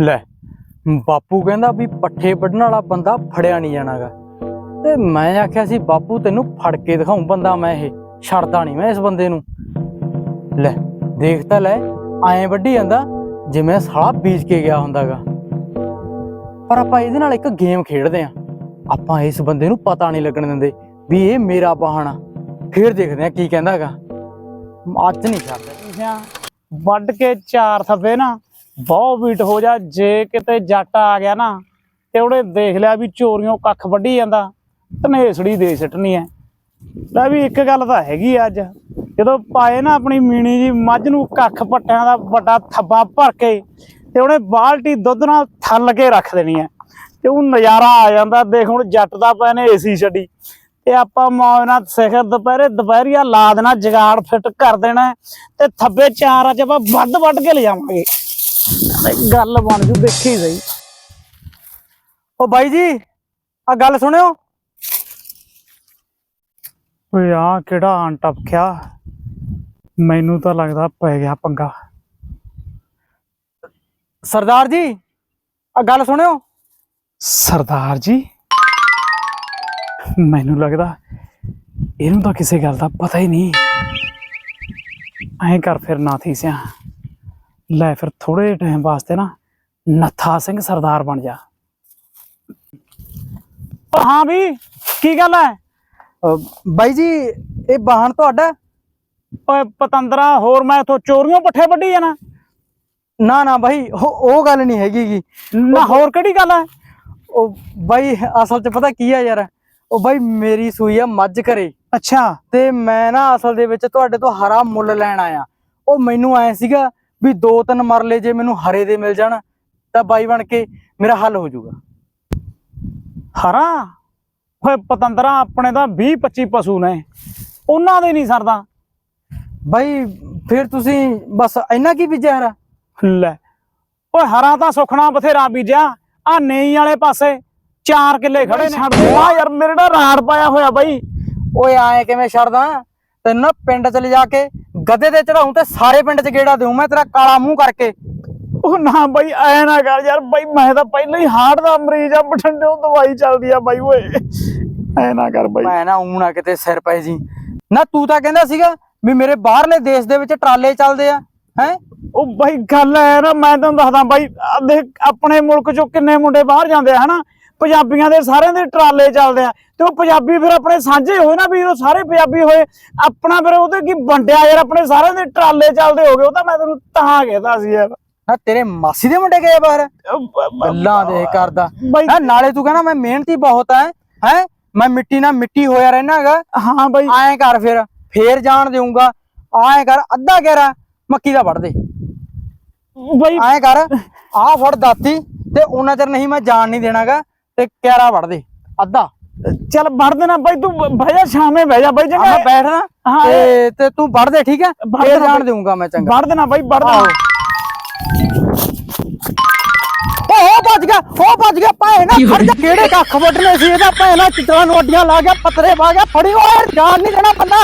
ਲੈ, ਬਾਪੂ ਕਹਿੰਦਾ ਵੀ ਪੱਠੇ ਵੱਢਣ ਵਾਲਾ ਬੰਦਾ ਫੜਿਆ ਨਹੀਂ ਜਾਣਾਗਾ। ਤੇ ਮੈਂ ਆਖਿਆ ਸੀ, ਬਾਪੂ ਤੈਨੂੰ ਫੜ ਕੇ ਦਿਖਾਉਂ ਬੰਦਾ ਮੈਂ ਇਹ, ਛੱਡਦਾ ਨਹੀਂ ਮੈਂ ਇਸ ਬੰਦੇ ਨੂੰ। ਲੈ, ਦੇਖ ਤਾਂ ਲੈ, ਐਂ ਵੱਢੀ ਜਾਂਦਾ ਜਿਵੇਂ ਸਾਲਾ ਬੀਜ ਕੇ ਗਿਆ ਹੁੰਦਾਗਾ। ਪਰ ਆਪਾਂ ਇਹਦੇ ਨਾਲ ਇੱਕ ਗੇਮ ਖੇਡਦੇ ਆਂ। ਆਪਾਂ ਇਸ ਬੰਦੇ ਨੂੰ ਪਤਾ ਨਹੀਂ ਲੱਗਣ ਦਿੰਦੇ ਵੀ ਇਹ ਮੇਰਾ ਬਾਹਣਾ ਫੇਰ ਦੇਖਦੇ ਆਂ ਕੀ ਕਹਿੰਦਾਗਾ। ਅੱਜ ਨਹੀਂ ਛੱਡਦਾ ਲਿਖਿਆ ਵੱਢ ਕੇ ਚਾਰ ਥੱਬੇ ਨਾ, ਬਹੁਤ ਬੀਟ ਹੋ ਜਾ। ਜੇ ਕਿਤੇ ਜੱਟ ਆ ਗਿਆ ਨਾ, ਤੇ ਉਹਨੇ ਦੇਖ ਲਿਆ ਵੀ ਚੋਰੀਆਂ ਕੱਖ ਵੱਢੀ ਜਾਂਦਾ, ਧਨੇਸੜੀ ਦੇ ਸਿੱਟਣੀ ਐ। ਲੈ ਵੀ ਇੱਕ ਗੱਲ ਤਾਂ ਹੈਗੀ ਆ ਅੱਜ। ਜਦੋਂ ਪਾਏ ਨਾ ਆਪਣੀ ਮੀਣੀ ਜੀ, ਮੱਝ ਨੂੰ ਕੱਖ ਪੱਟਿਆਂ ਦਾ ਵੱਡਾ ਥੱਬਾ ਭਰ ਕੇ, ਤੇ ਉਹਨੇ ਬਾਲਟੀ ਦੁੱਧ ਨਾਲ ਥੱਲ ਕੇ ਰੱਖ ਦੇਣੀ ਐ। ਤੇ ਉਹ ਨਜ਼ਾਰਾ ਆ ਜਾਂਦਾ। ਦੇਖ ਹੁਣ ਜੱਟ ਦਾ ਪਏ ਨੇ ਏਸੀ ਛੱਡੀ। ਤੇ ਆਪਾਂ ਮੌਜ ਸਿਖਰ ਦੁਪਹਿਰੇ ਦੁਪਹਿਰੀਆ ਲਾ ਦੇਣਾ ਜਗਾੜ ਫਿੱਟ ਕਰ ਦੇਣਾ ਤੇ ਥੱਬੇ ਚਾਰ ਅੱਜ ਆਪਾਂ ਵੱਧ ਵੱਢ ਕੇ ਲਿਜਾਵਾਂਗੇ। ਗੱਲ ਬਣ ਜੂ ਦੇਖੀ ਸਹੀ। ਓ ਬਾਈ ਜੀ ਆ ਗੱਲ ਸੁਣਿਓ। ਓਏ ਆ ਕਿਹੜਾ ਆਂ ਟਪਕਿਆ ਮੈਨੂੰ ਤਾਂ ਲੱਗਦਾ ਪੈ ਗਿਆ ਪੰਗਾ। ਸਰਦਾਰ ਜੀ ਆ ਗੱਲ ਸੁਣਿਓ। ਸਰਦਾਰ ਜੀ? ਮੈਨੂੰ ਲੱਗਦਾ ਇਹਨੂੰ ਤਾਂ ਕਿਸੇ ਗੱਲ ਦਾ ਪਤਾ ਹੀ ਨਹੀਂ। ਐਂ ਕਰ ਫਿਰ ਨਾ ਥੀ ਸਿਆ। ਲੈ ਫਿਰ ਥੋੜੇ ਟਾਈਮ ਵਾਸਤੇ ਨਾ ਨੱਥਾ ਸਿੰਘ ਸਰਦਾਰ ਬਣ ਜਾ। ਹਾਂ ਵੀ ਕੀ ਗੱਲ ਹੈ ਬਾਈ ਜੀ ਇਹ ਵਾਹਨ ਤੁਹਾਡਾ? ਓਏ ਪਤੰਦਰਾ ਹੋਰ ਮੈਂ ਇਥੋਂ ਚੋਰੀਆਂ ਪੱਠੇ ਵੱਢੀ ਜਾਣਾ। ਨਾ ਨਾ ਬਾਈ ਉਹ ਉਹ ਗੱਲ ਨਹੀਂ ਹੈਗੀ ਗੀ। ਨਾ ਹੋਰ ਕਿਹੜੀ ਗੱਲ ਹੈ ਉਹ ਬਾਈ ਅਸਲ 'ਚ ਪਤਾ ਕੀ ਆ ਯਾਰ? ਉਹ ਬਾਈ ਮੇਰੀ ਸੂਈ ਆ ਮੱਝ ਘਰੇ। ਅੱਛਾ। ਤੇ ਮੈਂ ਨਾ ਅਸਲ ਦੇ ਵਿੱਚ ਤੁਹਾਡੇ ਤੋਂ ਹਰਾ ਮੁੱਲ ਲੈਣ ਆਇਆ। ਉਹ ਮੈਨੂੰ ਐ ਸੀਗਾ ਵੀ ਦੋ ਤਿੰਨ ਮਰਲੇ ਜੇ ਮੈਨੂੰ ਹਰੇ ਦੇ ਮਿਲ ਜਾਣ ਤਾਂ ਬਾਈ ਬਣ ਕੇ ਮੇਰਾ ਹੱਲ ਹੋ ਜਾਊਗਾ। ਹਰਾ? ਓਏ ਪਤੰਦਰਾ ਆਪਣੇ ਤਾਂ 20 25 ਪਸ਼ੂ ਨੇ। ਉਹਨਾਂ ਦੇ ਨਹੀਂ ਸਰਦਾ। ਬਾਈ ਫਿਰ ਤੁਸੀਂ ਬਸ ਇੰਨਾ ਕੀ ਬੀਜਿਆ ਹਰਾ? ਲੈ ਓਏ ਹਰਾ ਤਾਂ ਸੁਖਣਾ ਬਥੇਰਾ ਬੀਜਿਆ ਆ ਨੇਈ ਵਾਲੇ ਪਾਸੇ। 4 ਕਿੱਲੇ ਖੜੇ ਨੇ। ਆ ਯਾਰ ਮੇਰੇ ਨਾਲ ਰਾੜ ਪਾਇਆ ਹੋਇਆ ਬਾਈ। ਓਏ ਆਏ ਕਿਵੇਂ ਛੱਡਦਾ? ਤੈਨੂੰ ਪਿੰਡ ਚ ਲਿਜਾ ਕੇ ਗੱਦੇ ਤੇ ਚੜਾਉਂ ਤੇ ਸਾਰੇ ਪਿੰਡ ਚ ਗੇੜਾ ਦੇਉ ਮੈਂ ਤੇਰਾ ਕਾਲਾ ਮੂੰਹ ਕਰਕੇ। ਉਹ ਨਾ ਬਾਈ ਐ ਨਾ ਕਰ ਯਾਰ। ਬਾਈ ਮੈਂ ਤਾਂ ਪਹਿਲਾਂ ਹੀ ਹਾਰਟ ਦਾ ਮਰੀਜ਼ ਆ ਬਠਿੰਡੇੋਂ ਦਵਾਈ ਚੱਲਦੀ ਆ ਬਾਈ ਓਏ। ਐ ਨਾ ਕਰ ਬਾਈ। ਮੈਂ ਨਾ ਊਂ ਨਾ ਕਿਤੇ ਸਿਰ ਪਏ ਜੀ। ਨਾ ਤੂੰ ਤਾਂ ਕਹਿੰਦਾ ਸੀਗਾ ਵੀ ਮੇਰੇ ਬਾਹਰਲੇ ਦੇਸ਼ ਦੇ ਵਿੱਚ ਟਰਾਲੇ ਚੱਲਦੇ ਆ ਹੈ? ਉਹ ਬਾਈ ਗੱਲ ਐ ਨਾ ਮੈਂ ਤੁਹਾਨੂੰ ਦੱਸਦਾ ਬਾਈ ਦੇਖ ਆਪਣੇ ਮੁਲਕ ਚੋਂ ਕਿੰਨੇ ਮੁੰਡੇ ਬਾਹਰ ਜਾਂਦੇ ਆ ਹਨਾ? ਪੰਜਾਬੀਆਂ ਦੇ ਸਾਰਿਆਂ ਦੇ ਟਰਾਲੇ ਚੱਲਦੇ ਆ ਤੇ ਉਹ ਪੰਜਾਬੀ ਫਿਰ ਆਪਣੇ ਸਾਂਝੇ ਹੋਏ ਨਾ ਵੀ ਉਹ ਸਾਰੇ ਪੰਜਾਬੀ ਹੋਏ ਆਪਣਾ ਫਿਰ ਉਹਦੇ ਕੀ ਵੰਡਿਆ ਯਾਰ ਆਪਣੇ ਸਾਰਿਆਂ ਦੇ ਟਰਾਲੇ ਚੱਲਦੇ ਹੋਗੇ ਉਹ ਤਾਂ ਮੈਂ ਤੈਨੂੰ ਤਾਂ ਕਹਿਦਾ ਸੀ ਯਾਰ। ਨਾ ਤੇਰੇ ਮਾਸੀ ਦੇ ਮੁੰਡੇ ਗਏ ਬਾਹਰ? ਗੱਲਾਂ ਦੇ ਕਰਦਾ। ਨਾ ਨਾਲੇ ਤੂੰ ਕਹਿੰਦਾ ਮੈਂ ਮਿਹਨਤੀ ਬਹੁਤ ਐ ਹੈ? ਮੈਂ ਮਿੱਟੀ ਨਾਲ ਮਿੱਟੀ ਹੋਇਆ ਰਹਿਣਾਗਾ ਹਾਂ ਬਾਈ। ਐਂ ਕਰ ਫਿਰ ਫੇਰ ਜਾਣ ਦੇਊਂਗਾ। ਐਂ ਕਰ ਅੱਧਾ ਗੇਰਾ ਮੱਕੀ ਦਾ ਵੜ ਦੇ। ਬਾਈ ਐਂ ਕਰ ਆਹ ਫੜ ਦਾਤੀ ਤੇ ਉਹਨਾਂ ਚਿਰ ਨਹੀਂ ਮੈਂ ਜਾਣ ਨਹੀਂ ਦੇਣਾਗਾ। ਤੇ ਕਿਆਰਾ ਵੜ ਦੇ ਅੱਧਾ। ਚੱਲ ਵੜ ਦੇਣਾ ਬਾਈ ਤੂੰ ਬਹਿ ਜਾ ਸ਼ਾਮੇ ਬਹਿ ਜਾ ਬਾਈ ਚੰਗਾ। ਮੈਂ ਬੈਠਣਾ ਹਾਂ ਤੇ ਤੇ ਤੂੰ ਵੜ ਦੇ ਠੀਕ ਹੈ? ਫੇਰ ਜਾਣ ਬਈ। ਦੇਊਂਗਾ ਮੈਂ ਚੰਗਾ। ਵੜ ਦੇਣਾ ਬਾਈ ਵੜ ਦੇਣਾ। ਓ ਹੋ ਭੱਜ ਗਿਆ ਹੋ ਭੱਜ ਗਿਆ ਭਾਏ ਨਾ ਫੜ ਜਾ ਕਿਹੜੇ ਕੱਖ ਵੱਢਨੇ ਸੀ ਇਹਦਾ? ਭਾਏ ਨਾ ਚਿੱਤਰਾਂ ਨੂੰ ਅੱਡੀਆਂ ਲਾ ਗਿਆ ਪੱਤਰੇ ਪਾ ਗਿਆ ਫੜੀ ਓਏ ਜਾਣ ਨਹੀਂ ਦੇਣਾ ਬੰਦਾ।